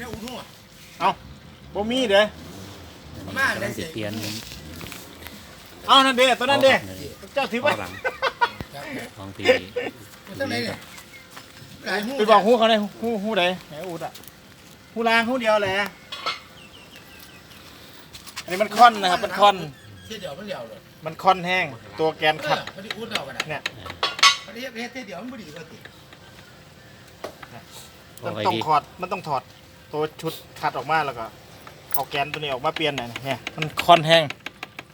นี้อุ้งหัวเอ้าบ่มีเด้อประมาณกำได้ลังสิสิเปลี่ยนเอ้านั่นเด้ตัวนั้นเด้เจ้าถือข้ไว้อหลังของพี่ตั้งไหนเนี่ยหลายหูไปบอกฮู้เขาได้ฮู้ฮู้ใดไหนอุดอะฮู้ลางฮู้เดียวแหละอันนี้มันค่อนนะครับมันค่อนที่เดียวมันเดียวเลยมันค่อนแห้งตัวแกนขัดพอดีอุ้นเดียวกันเนี่ย พอดีเฮ็ดที่เดียวมันพอดีก็ติโอ้มันยต้องดีถอดมันต้องถอด ตัวชุดขัดออกมาแล้วก็เอาแกนตัวนี้ออกมาเปลี่ยนหน่อยเนี่ยมันคอนแห้ง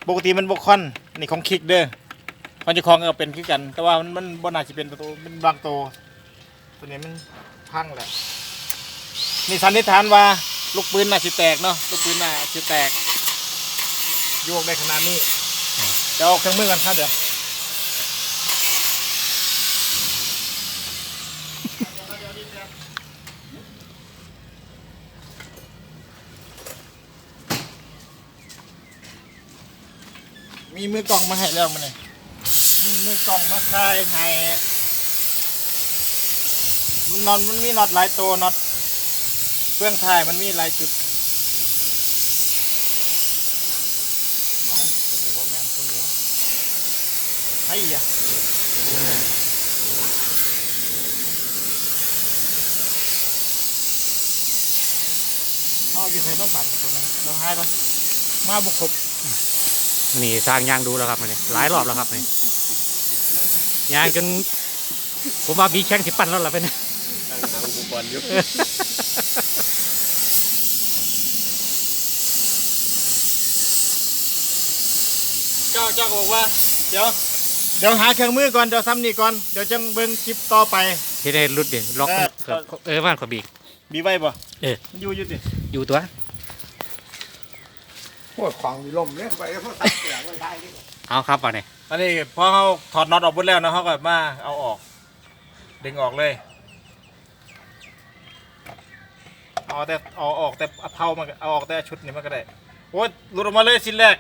ปกติมันบ่ค่อนนนี้ของคิกเด้อมันจะคลองก็เป็นคือกัน แต่ว่ามันมันบ่น่าจะเป็นตัวมันบางตัวตัวนี้มันพังแหละนี่สันนิษฐานว่าลูกปืนน่าสิแตกเนาะลูกปืนน่าสิแตกโยกได้ขนาดนี้เดี๋ยวเอาเครื่องมือกันครับเดี๋ยว มีมือกล่องมาให้แล้วมันเลยมีมือกล่องมาคลายให้มันนอนมันมีน็อตหลายตัวน็อตเครื่องถ่ายมันมีหลายจุดตัวนี้ว่าแมนตัวนี้วไอ้ยะเอาอยู่ใส่ต้องบัตรตัวนึงเราหายก่อนมาบุกครบ นนี่สร้างยางดูแล้วครับมันนี่หลายรอบแล้วครับนี่ยางจนผมว่าบีแข้งสิปั่นแล้วล่ะเป็นอุปกรณ์เยอะเจ้าเจ้าก็บอกว่า เดี๋ยวเดี๋ยวหาเครื่องมือก่อนเดี๋ยวซ้ำนี่ก่อนเดี๋ยวจังเบิ่งคลิปต่อไปที่ได้รุดเดี๋ยวล็อกเออเกือบเออว่านขอบีกมีไว้บ่เออมันอยู่อยู่ดิอยู่ตัว พวกของมีลมเนี่ยไปพวกตัดเสียงไว้ได้ดิเอาครับป่ะเนี่ยอันนี้พอเขาถอดน็อตออกหมดแล้วนะเขาก็มาเอาออก ดึงออกเลยเอาแต่เอาออกแต่เผามันก็เอาออกแต่ชุดนี้มันก็ได้โอ้ยหลุดออกมาเลยสิ้นแรก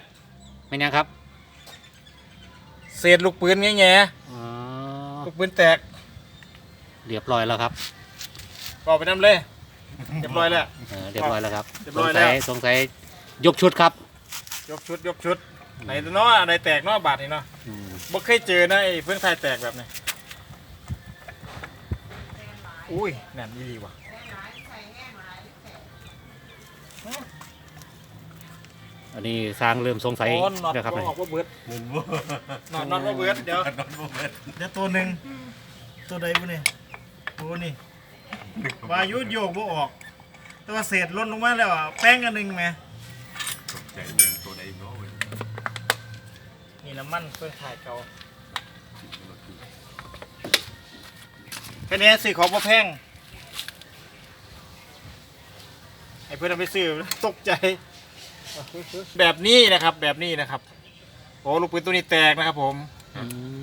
ไม่ยังครับเศษลูกปืนแง่อ๋อๆลูกปืนแตกเรียบร้อยแล้วครับก็เอาไปน้ำเลยเรียบร้อยแล้ว เออเรียบร้อยแล้วครับเรียบสร้งอยแล้สัวยสงสัยยกชุดครับ ยกชุดยกชุดไหนเนาะอะไรแตกเนาะบาทนี่เนาะอืมบ่เคยเจอนะไอ้เพื่อนไทยแตกแบบนี้อุ้ยแน่นดีว่ะอันนี้สร้างเริ่มสงสัยโอ้น็อตนะครับบ่เนี่ยออกว่าเบิดมุมว่าน็อตน็อตว่าเบิดเดี๋ยวน็อตบ่เบิดเดี๋ยวตัวหนึ่งตัวใดบุนี่โอ้นี่วายุโยกบ่ออก แต่ว่าเศษหล่นลงมาแล้วอะแป้งอันหนึงแหม ตกใจเรื่องตัวใดเนาะเว้ย นี่น้ำมันเพื่อนถ่ายเก่าแค่นี้ซื้อของบ่แพงไอ้เพื่อนเอาไปซื้อตกใจ แบบนี้นะครับ แบบนี้นะครับ โอ้ลูกปืนตัวนี้แตกนะครับผม อืม